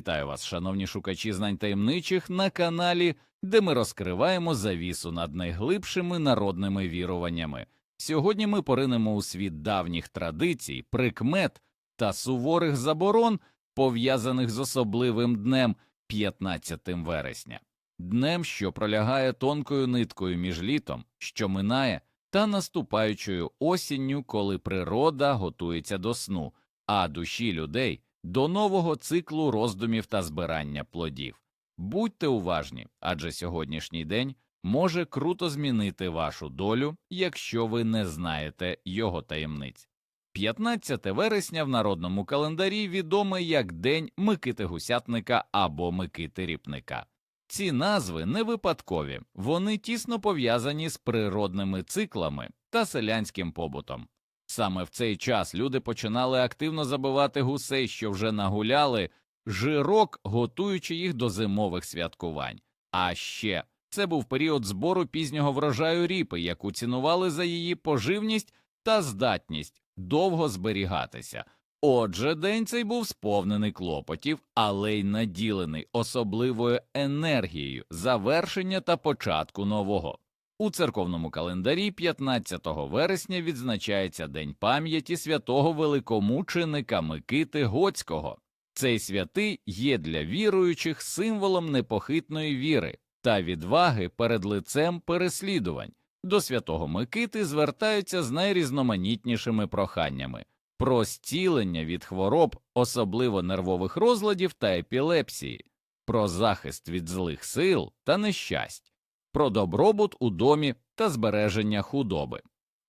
Вітаю вас, шановні шукачі знань таємничих, на каналі, де ми розкриваємо завісу над найглибшими народними віруваннями. Сьогодні ми поринемо у світ давніх традицій, прикмет та суворих заборон, пов'язаних з особливим днем 15 вересня, днем, що пролягає тонкою ниткою між літом, що минає, та наступаючою осінню, коли природа готується до сну, а душі людей до нового циклу роздумів та збирання плодів. Будьте уважні, адже сьогоднішній день може круто змінити вашу долю, якщо ви не знаєте його таємниць. 15 вересня в народному календарі відоме як День Микити Гусятника або Микити Ріпника. Ці назви не випадкові, вони тісно пов'язані з природними циклами та селянським побутом. Саме в цей час люди починали активно забивати гусей, що вже нагуляли, жирок, готуючи їх до зимових святкувань. А ще це був період збору пізнього врожаю ріпи, яку цінували за її поживність та здатність довго зберігатися. Отже, день цей був сповнений клопотів, але й наділений особливою енергією завершення та початку нового. У церковному календарі 15 вересня відзначається День пам'яті святого великомученика Микити Гоцького. Цей святий є для віруючих символом непохитної віри та відваги перед лицем переслідувань. До святого Микити звертаються з найрізноманітнішими проханнями про зцілення від хвороб, особливо нервових розладів та епілепсії, про захист від злих сил та нещасть про добробут у домі та збереження худоби.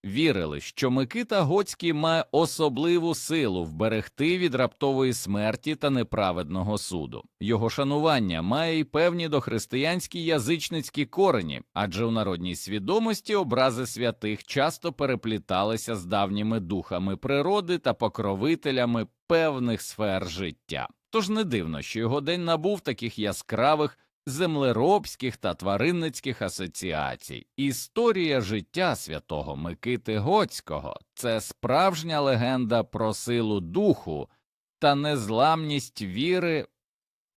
Вірили, що Микита Гоцький має особливу силу вберегти від раптової смерті та неправедного суду. Його шанування має й певні дохристиянські язичницькі корені, адже у народній свідомості образи святих часто перепліталися з давніми духами природи та покровителями певних сфер життя. Тож не дивно, що його день набув таких яскравих землеробських та тваринницьких асоціацій. Історія життя святого Микити Гоцького це справжня легенда про силу духу та незламність віри.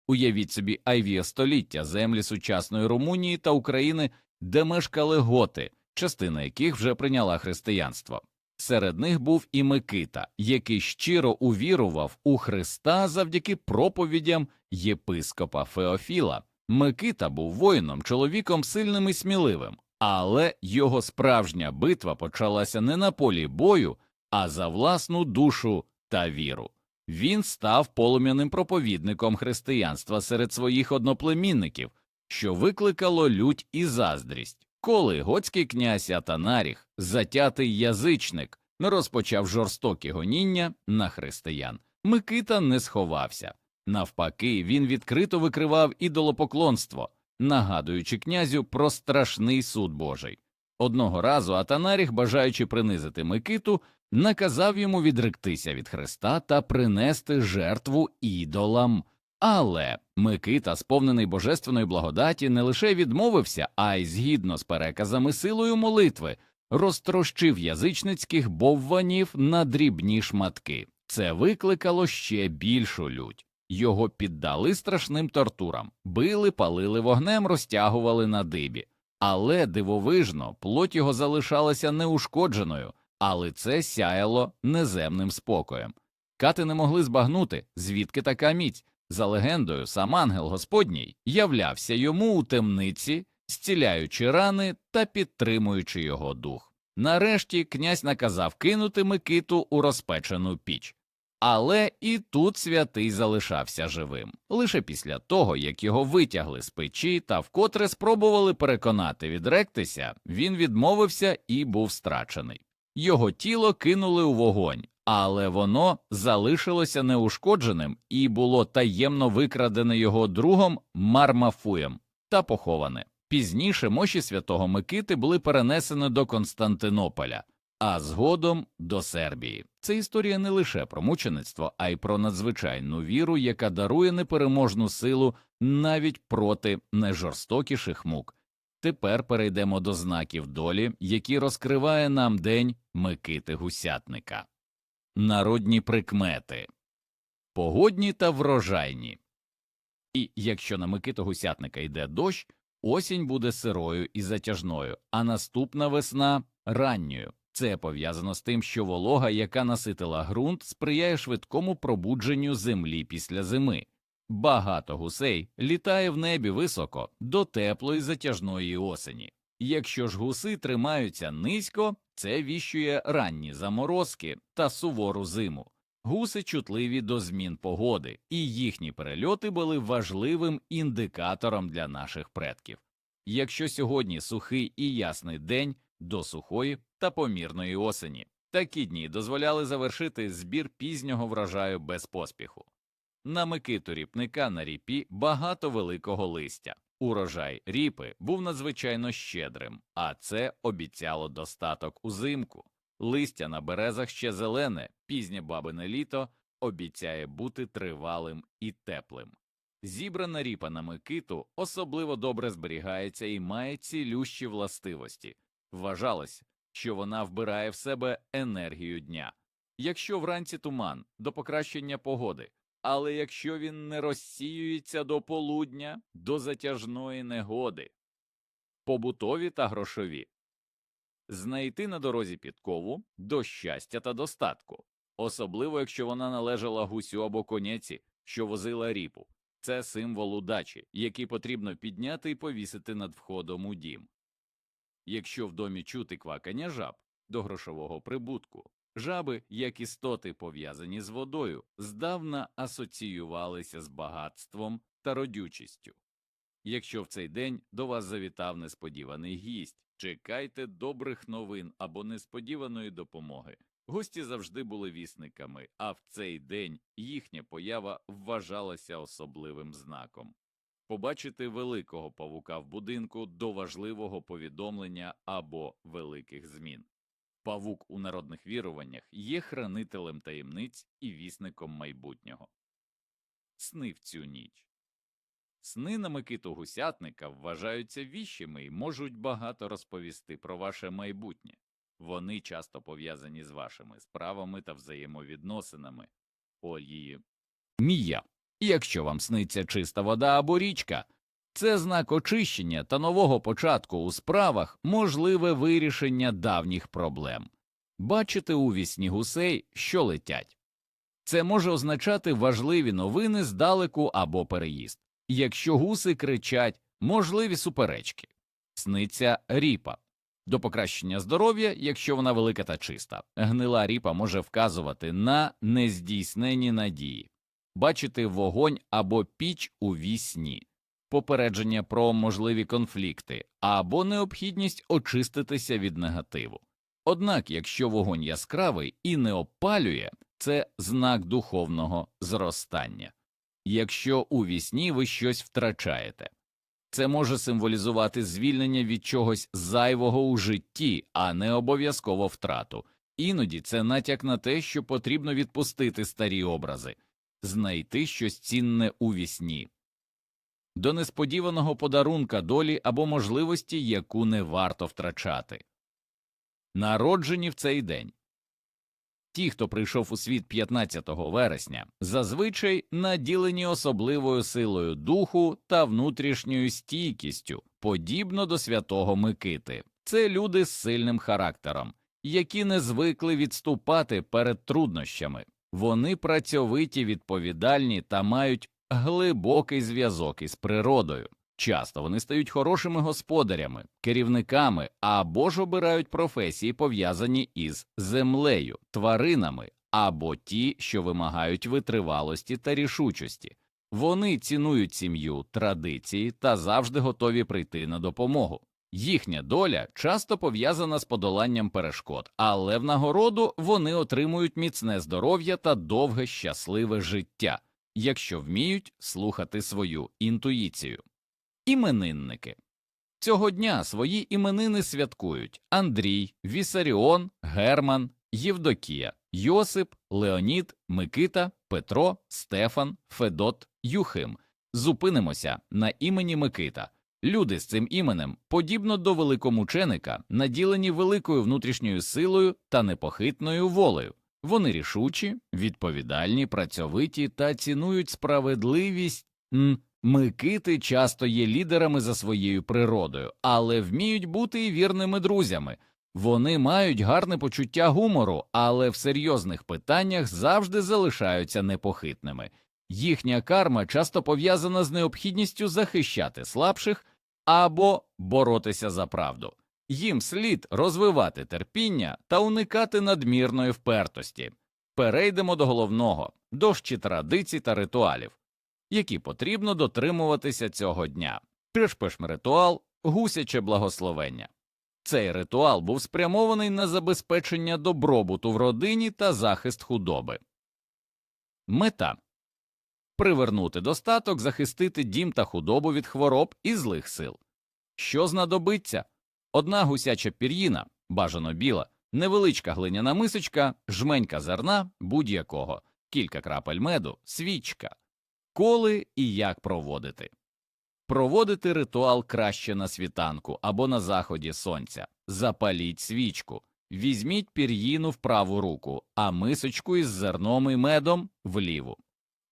Уявіть собі Айвія століття, землі сучасної Румунії та України, де мешкали готи, частина яких вже прийняла християнство. Серед них був і Микита, який щиро увірував у Христа завдяки проповідям єпископа Феофіла. Микита був воїном, чоловіком сильним і сміливим, але його справжня битва почалася не на полі бою, а за власну душу та віру. Він став полум'яним проповідником християнства серед своїх одноплемінників, що викликало лють і заздрість. Коли готський князь Атанаріх, затятий язичник, розпочав жорстокі гоніння на християн, Микита не сховався. Навпаки, він відкрито викривав ідолопоклонство, нагадуючи князю про страшний суд Божий. Одного разу Атанаріх, бажаючи принизити Микиту, наказав йому відректися від Христа та принести жертву ідолам. Але Микита, сповнений божественної благодаті, не лише відмовився, а й згідно з переказами силою молитви, розтрощив язичницьких бовванів на дрібні шматки. Це викликало ще більшу лють. Його піддали страшним тортурам, били, палили вогнем, розтягували на дибі. Але дивовижно, плоть його залишалася неушкодженою, а лице сяяло неземним спокоєм. Кати не могли збагнути, звідки така міць. За легендою, сам ангел Господній являвся йому у темниці, зціляючи рани та підтримуючи його дух. Нарешті князь наказав кинути Микиту у розпечену піч. Але і тут святий залишався живим лише після того, як його витягли з печі та вкотре спробували переконати відректися, він відмовився і був страчений. Його тіло кинули у вогонь, але воно залишилося неушкодженим і було таємно викрадене його другом Мармафуєм та поховане. Пізніше мощі святого Микити були перенесені до Константинополя а згодом до Сербії. Це історія не лише про мучеництво, а й про надзвичайну віру, яка дарує непереможну силу навіть проти найжорстокіших мук. Тепер перейдемо до знаків долі, які розкриває нам день Микити Гусятника. Народні прикмети погодні та врожайні. І якщо на Микиту Гусятника йде дощ, осінь буде сирою і затяжною, а наступна весна ранньою. Це пов'язано з тим, що волога, яка наситила ґрунт, сприяє швидкому пробудженню землі після зими. Багато гусей літає в небі високо до теплої затяжної осені. Якщо ж гуси тримаються низько, це віщує ранні заморозки та сувору зиму. Гуси чутливі до змін погоди, і їхні перельоти були важливим індикатором для наших предків. Якщо сьогодні сухий і ясний день до сухої та помірної осені, такі дні дозволяли завершити збір пізнього врожаю без поспіху. На Микиту ріпника на ріпі багато великого листя. Урожай ріпи був надзвичайно щедрим, а це обіцяло достаток узимку. Листя на березах ще зелене, пізнє бабине літо обіцяє бути тривалим і теплим. Зібрана ріпа на Микиту особливо добре зберігається і має цілющі властивості. Вважалось, що вона вбирає в себе енергію дня. Якщо вранці туман до покращення погоди, але якщо він не розсіюється до полудня, до затяжної негоди, побутові та грошові, знайти на дорозі підкову до щастя та достатку, особливо якщо вона належала гусю або конеці, що возила ріпу. Це символ удачі, який потрібно підняти і повісити над входом у дім. Якщо в домі чути квакання жаб до грошового прибутку, жаби, як істоти пов'язані з водою, здавна асоціювалися з багатством та родючістю. Якщо в цей день до вас завітав несподіваний гість, чекайте добрих новин або несподіваної допомоги. Гості завжди були вісниками, а в цей день їхня поява вважалася особливим знаком. Побачити великого павука в будинку до важливого повідомлення або великих змін. Павук у народних віруваннях є хранителем таємниць і вісником майбутнього. Сни в цю ніч. Сни на Микиту Гусятника вважаються віщими і можуть багато розповісти про ваше майбутнє. Вони часто пов'язані з вашими справами та взаємовідносинами. Олії. Мія. Якщо вам сниться чиста вода або річка, це знак очищення та нового початку у справах, можливе вирішення давніх проблем. Бачите у вісні гусей, що летять. Це може означати важливі новини здалеку або переїзд. Якщо гуси кричать, можливі суперечки. Сниться ріпа. До покращення здоров'я, якщо вона велика та чиста. Гнила ріпа може вказувати на нездійснені надії, бачити вогонь або піч у вісні, попередження про можливі конфлікти або необхідність очиститися від негативу. Однак, якщо вогонь яскравий і не опалює, це знак духовного зростання. Якщо у вісні ви щось втрачаєте, це може символізувати звільнення від чогось зайвого у житті, а не обов'язково втрату. Іноді це натяк на те, що потрібно відпустити старі образи, знайти щось цінне у вісні. До несподіваного подарунка долі або можливості, яку не варто втрачати. Народжені в цей день. Ті, хто прийшов у світ 15 вересня, зазвичай наділені особливою силою духу та внутрішньою стійкістю, подібно до святого Микити. Це люди з сильним характером, які не звикли відступати перед труднощами. Вони працьовиті, відповідальні та мають глибокий зв'язок із природою. Часто вони стають хорошими господарями, керівниками або ж обирають професії, пов'язані із землею, тваринами або ті, що вимагають витривалості та рішучості. Вони цінують сім'ю, традиції та завжди готові прийти на допомогу. Їхня доля часто пов'язана з подоланням перешкод, але в нагороду вони отримують міцне здоров'я та довге щасливе життя, якщо вміють слухати свою інтуїцію. Іменинники цього дня свої іменини святкують Андрій, Вісаріон, Герман, Євдокія, Йосип, Леонід, Микита, Петро, Стефан, Федот, Юхим. Зупинимося на імені Микита. Люди з цим іменем, подібно до великомученика, наділені великою внутрішньою силою та непохитною волею. Вони рішучі, відповідальні, працьовиті та цінують справедливість Микити часто є лідерами за своєю природою, але вміють бути і вірними друзями. Вони мають гарне почуття гумору, але в серйозних питаннях завжди залишаються непохитними. Їхня карма часто пов'язана з необхідністю захищати слабших або боротися за правду. Їм слід розвивати терпіння та уникати надмірної впертості. Перейдемо до головного дощі традицій та ритуалів, які потрібно дотримуватися цього дня. Пишпешм ритуал гусяче благословення. Цей ритуал був спрямований на забезпечення добробуту в родині та захист худоби. Мета привернути достаток, захистити дім та худобу від хвороб і злих сил. Що знадобиться? Одна гусяча пір'їна, бажано біла, невеличка глиняна мисочка, жменька зерна будь-якого, кілька крапель меду, свічка. Коли і як проводити. Проводити ритуал краще на світанку або на заході сонця. Запаліть свічку, візьміть пір'їну в праву руку, а мисочку із зерном і медом в ліву.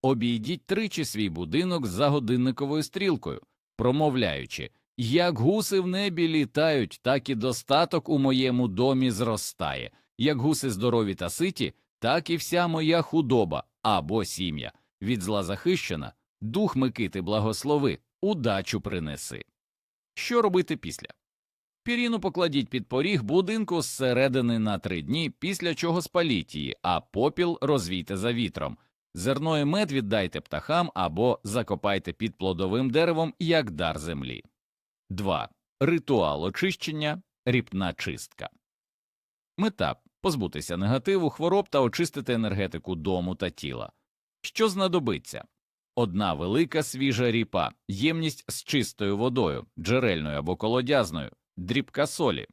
Обійдіть тричі свій будинок за годинниковою стрілкою, промовляючи як гуси в небі літають, так і достаток у моєму домі зростає, як гуси здорові та ситі, так і вся моя худоба або сім'я. Від зла захищена, дух Микити благослови, удачу принеси. Що робити після? Піріну покладіть під поріг будинку зсередини на три дні, після чого спаліть її, а попіл розвійте за вітром. Зерно і мед віддайте птахам або закопайте під плодовим деревом як дар землі. 2. Ритуал очищення, ріпна чистка. Мета позбутися негативу, хвороб та очистити енергетику дому та тіла. Що знадобиться? Одна велика свіжа ріпа, ємність з чистою водою, джерельною або колодязною, дрібка солі.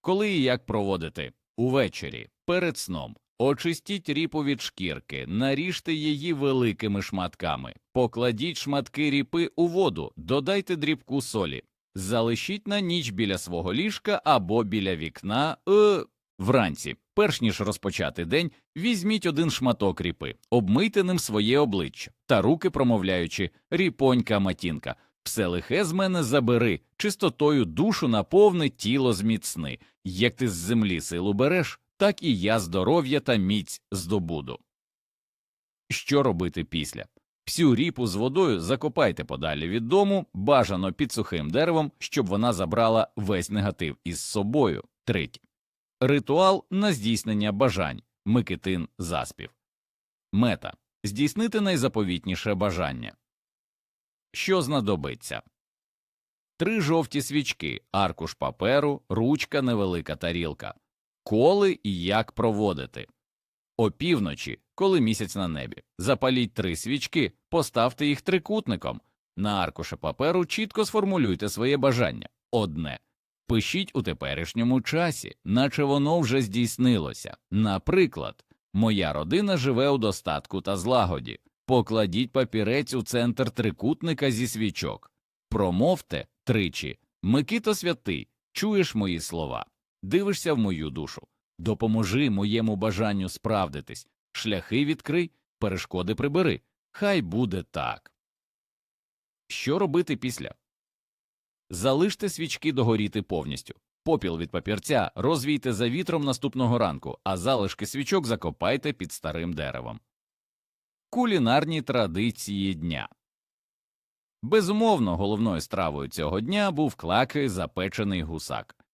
Коли і як проводити? Увечері, перед сном. Очистіть ріпу від шкірки, наріжте її великими шматками, покладіть шматки ріпи у воду, додайте дрібку солі, залишіть на ніч біля свого ліжка або біля вікна е, вранці. Перш ніж розпочати день, візьміть один шматок ріпи, обмийте ним своє обличчя та руки, промовляючи ріпонька матінка. Все лихе з мене забери, чистотою душу наповни тіло зміцни. Як ти з землі силу береш, так і я здоров'я та міць здобуду. Що робити після? Всю ріпу з водою закопайте подалі від дому, бажано під сухим деревом, щоб вона забрала весь негатив із собою. Третє. Ритуал на здійснення бажань Микитин заспів. Мета здійснити найзаповітніше бажання. Що знадобиться? Три жовті свічки, аркуш паперу, ручка, невелика тарілка. Коли і як проводити. Опівночі, коли місяць на небі, запаліть три свічки, поставте їх трикутником. На аркуші паперу чітко сформулюйте своє бажання. Одне. Пишіть у теперішньому часі, наче воно вже здійснилося. Наприклад, моя родина живе у достатку та злагоді. Покладіть папірець у центр трикутника зі свічок. Промовте тричі Микито святий, чуєш мої слова, дивишся в мою душу. Допоможи моєму бажанню справдитись, шляхи відкрий, перешкоди прибери. Хай буде так. Що робити після? Залиште свічки догоріти повністю. Попіл від папірця розвійте за вітром наступного ранку, а залишки свічок закопайте під старим деревом. Кулінарні традиції дня Безумовно, головною стравою цього дня був клаки запечений гусак.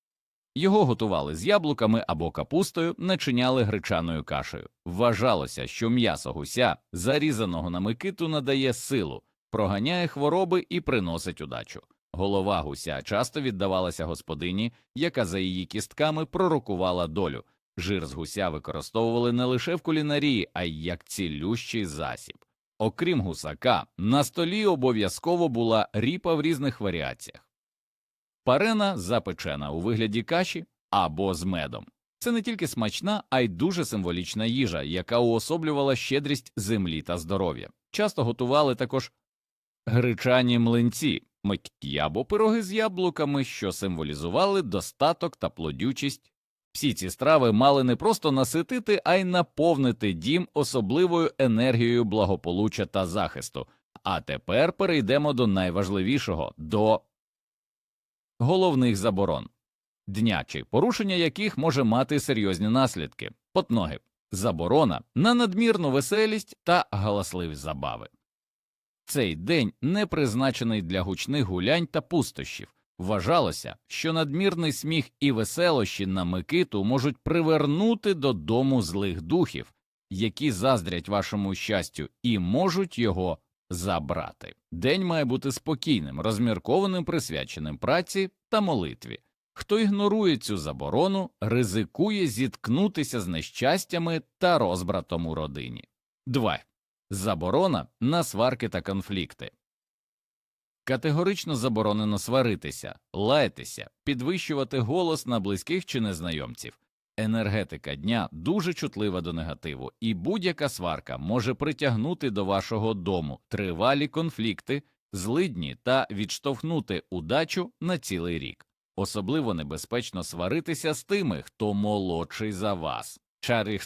Його готували з яблуками або капустою, начиняли гречаною кашею. Вважалося, що м'ясо гуся, зарізаного на микиту, надає силу, проганяє хвороби і приносить удачу. Голова гуся часто віддавалася господині, яка за її кістками пророкувала долю. Жир з гуся використовували не лише в кулінарії, а й як цілющий засіб. Окрім гусака, на столі обов'язково була ріпа в різних варіаціях. Парена запечена у вигляді каші або з медом. Це не тільки смачна, а й дуже символічна їжа, яка уособлювала щедрість землі та здоров'я. Часто готували також гречані млинці, митті або пироги з яблуками, що символізували достаток та плодючість. Всі ці страви мали не просто наситити, а й наповнити дім особливою енергією благополуччя та захисту, А тепер перейдемо до найважливішого до головних заборон, дня чи порушення яких може мати серйозні наслідки, потноги, заборона на надмірну веселість та галасливі забави. Цей день не призначений для гучних гулянь та пустощів. Вважалося, що надмірний сміх і веселощі на Микиту можуть привернути додому злих духів, які заздрять вашому щастю і можуть його забрати. День має бути спокійним, розміркованим, присвяченим праці та молитві. Хто ігнорує цю заборону, ризикує зіткнутися з нещастями та розбратом у родині. 2. Заборона на сварки та конфлікти. Категорично заборонено сваритися, лаятися, підвищувати голос на близьких чи незнайомців. Енергетика дня дуже чутлива до негативу, і будь-яка сварка може притягнути до вашого дому тривалі конфлікти, злидні та відштовхнути удачу на цілий рік. Особливо небезпечно сваритися з тими, хто молодший за вас.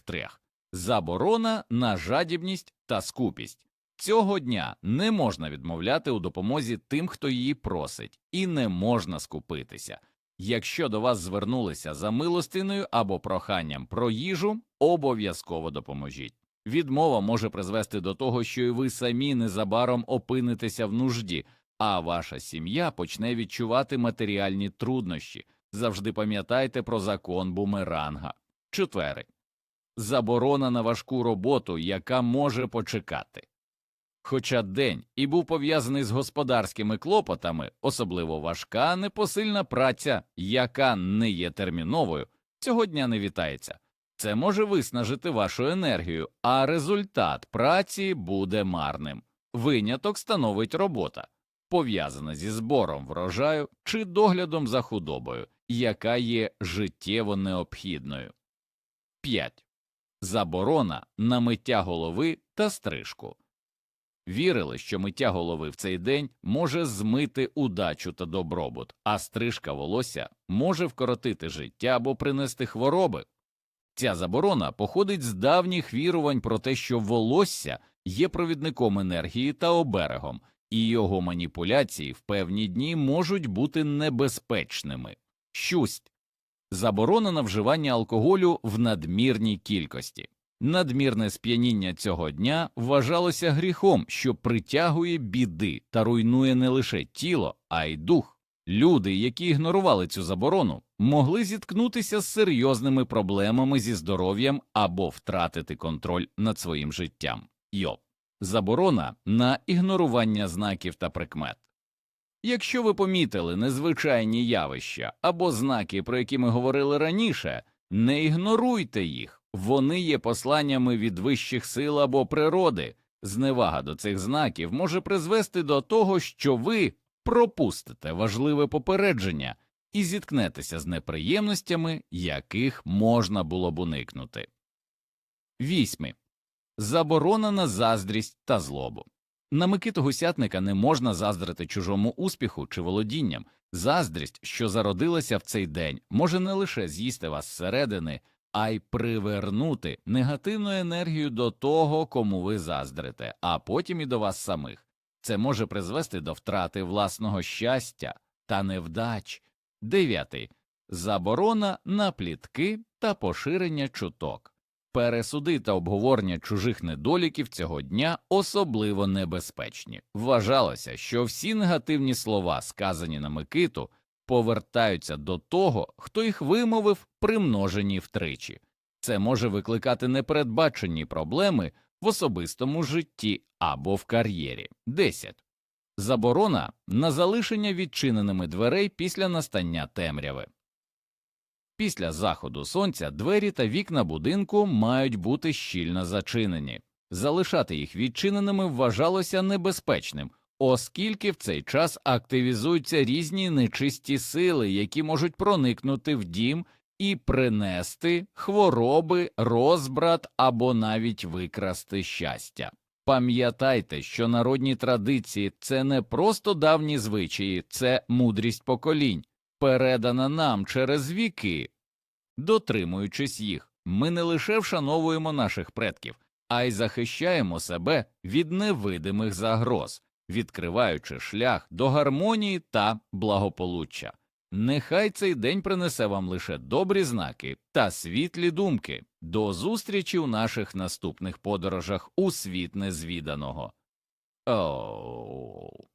Трех. Заборона на жадібність та скупість. Цього дня не можна відмовляти у допомозі тим, хто її просить, і не можна скупитися. Якщо до вас звернулися за милостиною або проханням про їжу, обов'язково допоможіть. Відмова може призвести до того, що і ви самі незабаром опинитеся в нужді, а ваша сім'я почне відчувати матеріальні труднощі. Завжди пам'ятайте про закон бумеранга. Четвере. Заборона на важку роботу, яка може почекати. Хоча день і був пов'язаний з господарськими клопотами, особливо важка непосильна праця, яка не є терміновою, цього дня не вітається. Це може виснажити вашу енергію, а результат праці буде марним. Виняток становить робота, пов'язана зі збором врожаю чи доглядом за худобою, яка є життєво необхідною. 5. Заборона на миття голови та стрижку. Вірили, що миття голови в цей день може змити удачу та добробут, а стрижка волосся може вкоротити життя або принести хвороби. Ця заборона походить з давніх вірувань про те, що волосся є провідником енергії та оберегом, і його маніпуляції в певні дні можуть бути небезпечними. Щусть заборона на вживання алкоголю в надмірній кількості. Надмірне сп'яніння цього дня вважалося гріхом, що притягує біди та руйнує не лише тіло, а й дух. Люди, які ігнорували цю заборону, могли зіткнутися з серйозними проблемами зі здоров'ям або втратити контроль над своїм життям. Йо. Заборона на ігнорування знаків та прикмет. Якщо ви помітили незвичайні явища або знаки, про які ми говорили раніше, не ігноруйте їх. Вони є посланнями від вищих сил або природи. Зневага до цих знаків може призвести до того, що ви пропустите важливе попередження і зіткнетеся з неприємностями, яких можна було б уникнути. Вісьми. Заборона на заздрість та злобу. На Микиту Гусятника не можна заздрити чужому успіху чи володінням. Заздрість, що зародилася в цей день, може не лише з'їсти вас зсередини, а й привернути негативну енергію до того, кому ви заздрите, а потім і до вас самих. Це може призвести до втрати власного щастя та невдач. Дев'ятий. Заборона на плітки та поширення чуток. Пересуди та обговорення чужих недоліків цього дня особливо небезпечні. Вважалося, що всі негативні слова, сказані на Микиту, повертаються до того, хто їх вимовив, примножені втричі. Це може викликати непередбачені проблеми в особистому житті або в кар'єрі. 10. Заборона на залишення відчиненими дверей після настання темряви. Після заходу сонця двері та вікна будинку мають бути щільно зачинені. Залишати їх відчиненими вважалося небезпечним, оскільки в цей час активізуються різні нечисті сили, які можуть проникнути в дім і принести хвороби, розбрат або навіть викрасти щастя. Пам'ятайте, що народні традиції це не просто давні звичаї, це мудрість поколінь, передана нам через віки. Дотримуючись їх, ми не лише вшановуємо наших предків, а й захищаємо себе від невидимих загроз. Відкриваючи шлях до гармонії та благополуччя. Нехай цей день принесе вам лише добрі знаки та світлі думки. До зустрічі у наших наступних подорожах у світ незвіданого. Оу.